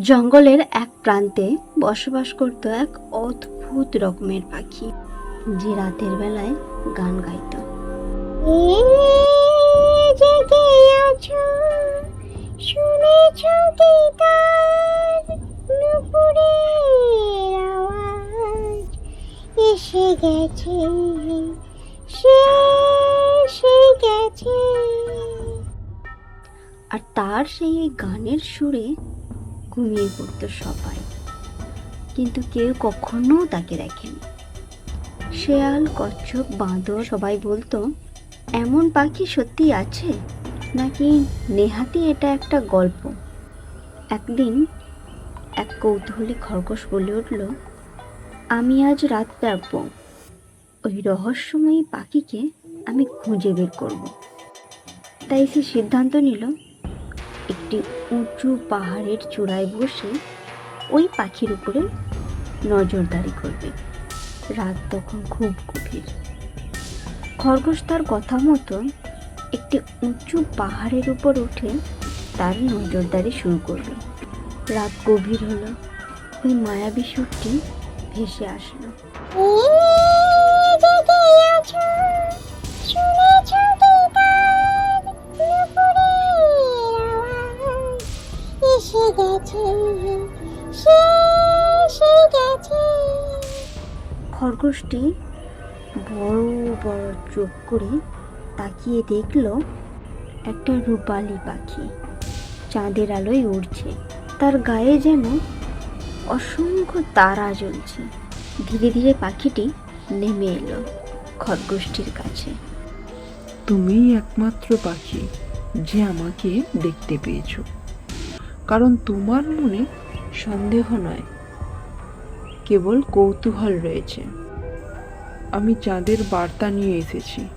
জঙ্গলের এক প্রান্তে বসবাস করত এক অদ্ভুত রকমের পাখি যে রাতের বেলায় গান গাইত। এসে গেছে সে গেছে। আর তার সেই গানের সুরে ঘুমিয়ে পড়ত সবাই। কিন্তু কেউ কখনো তাকে দেখেনি। শেয়াল, কচ্ছপ, বাঁদর সবাই বলতো, এমন পাখি সত্যি আছে? নাকি নেহাতি এটা একটা গল্প? একদিন এক কৌতূহলী খরগোশ বলে উঠল, আমি আজ রাত জাগবো। ওই রহস্যময়ী পাখিকে আমি খুঁজে বের করব। তাই সে সিদ্ধান্ত নিল একটি উঁচু পাহাড়ের চূড়ায় বসে ওই পাখির উপরে নজরদারি করবে। রাত তখন খুব গভীর। খরগোশ তার কথা মতো একটি উঁচু পাহাড়ের উপর উঠে তার নজরদারি শুরু করবে। রাত গভীর হলো। ওই মায়াবী সুরটি ভেসে আসলো। গেছে গেছে। খরগোশটি বড় বড় চোখ করে তাকিয়ে দেখল একটা রূপালি পাখি। চাঁদের আলোয় উড়ছে তার গায়ে যেন অসংখ্য তারা জ্বলছে। ধীরে ধীরে পাখিটি নেমে এলো খরগোশটির কাছে। তুমিই একমাত্র পাখি যে আমাকে দেখতে পেয়েছ। কারণ তোমার মনে সন্দেহ নয়। কেবল কৌতূহল রয়েছে। আমি চাঁদের বার্তা নিয়ে এসেছি।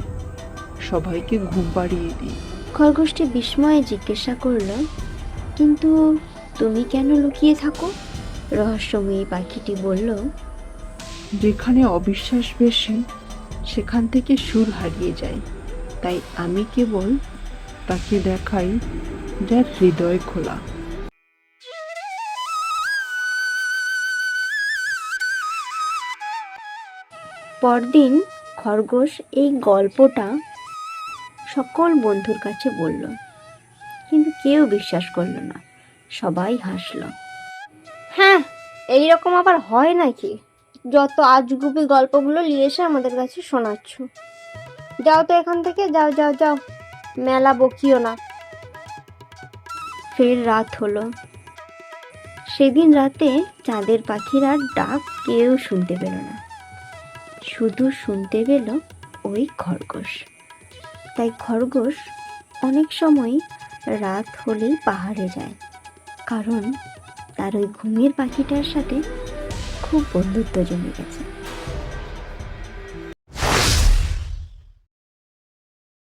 সবাইকে ঘুম পাড়িয়ে দিই। খরগোশটি বিস্ময়ে জিজ্ঞাসা করল কিন্তু তুমি কেন লুকিয়ে থাকো? রহস্যময়ী পাখিটি বলল যেখানে অবিশ্বাস বেশি সেখান থেকে সুর হারিয়ে যায়। তাই আমি কেবল তাকে দেখাই যার হৃদয় খোলা। পরদিন খরগোশ এই গল্পটা সকল বন্ধুর কাছে বলল। কিন্তু কেউ বিশ্বাস করল না। সবাই হাসলো। হ্যাঁ এই রকম আবার হয় নাকি? যত আজগুবি গল্পগুলো নিয়ে এসে আমাদের কাছে শোনাচ্ছ। যাও তো এখান থেকে যাও যাও যাও। মেলা বকিও না। ফের রাত হলো। সেদিন রাতে চাঁদের পাখির আর ডাক কেউ শুনতে পেল না। শুধু শুনতে পেল ওই খরগোশ। তাই খরগোশ অনেক সময় রাত হলেই পাহাড়ে যায়, কারণ তার ওই ঘুমের পাখিটার সাথে খুব বন্ধুত্ব জমে গেছে।